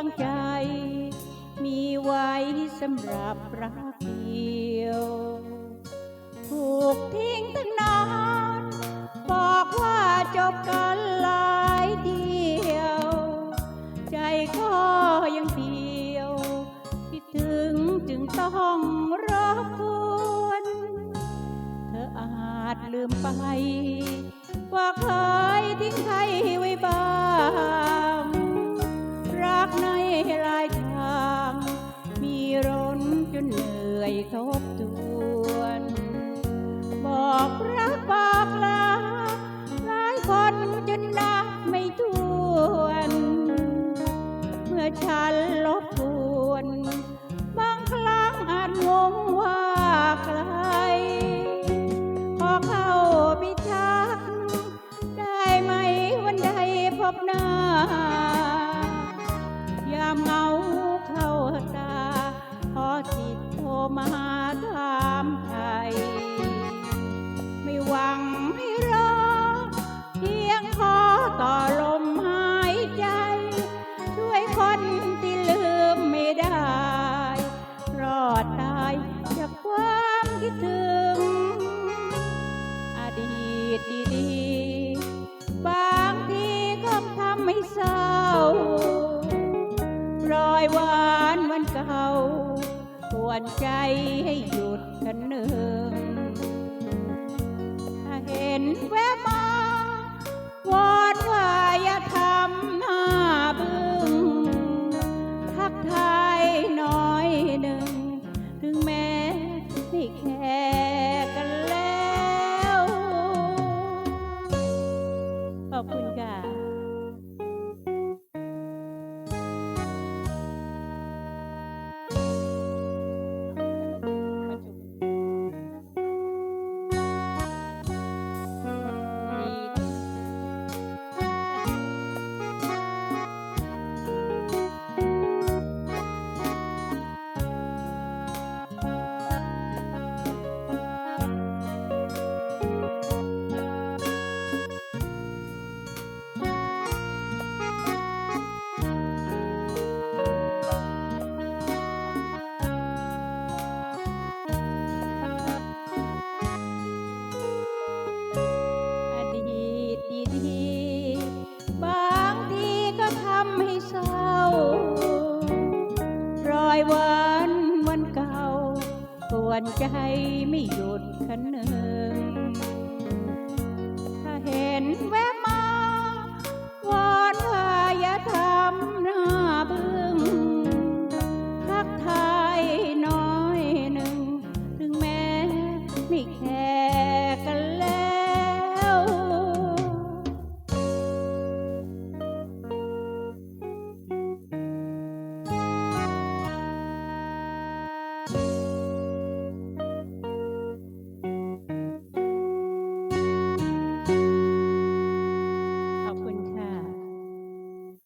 างใจ มีไว้สำหรับรักเดียว ถูกทิ้งตั้งนานบอกว่าจบกันหลายเดียว ใจก็ยังเดียวคิดถึงจึงต้องรบกวนเธออาจลืมไป ว่าเคยทิ้งใครไว้บ้างากในลายทาง มีร้นจนเหนื่อยทบทวน บอกรักบอกลาหลายคนจนนับไม่ถ้วน เมื่อฉัน คิดถึง อดีตดีๆ บางทีก็ทำให้เศร้ารอยหวานวันเก่าปวดใจให้หยุดกันหนึ่งถ้าเห็นแวะมาวอ แค่กันแล้ว ขอบคุณค่ะ วันวันเก่าปวนใจไม่หยุดคันหนึ่ง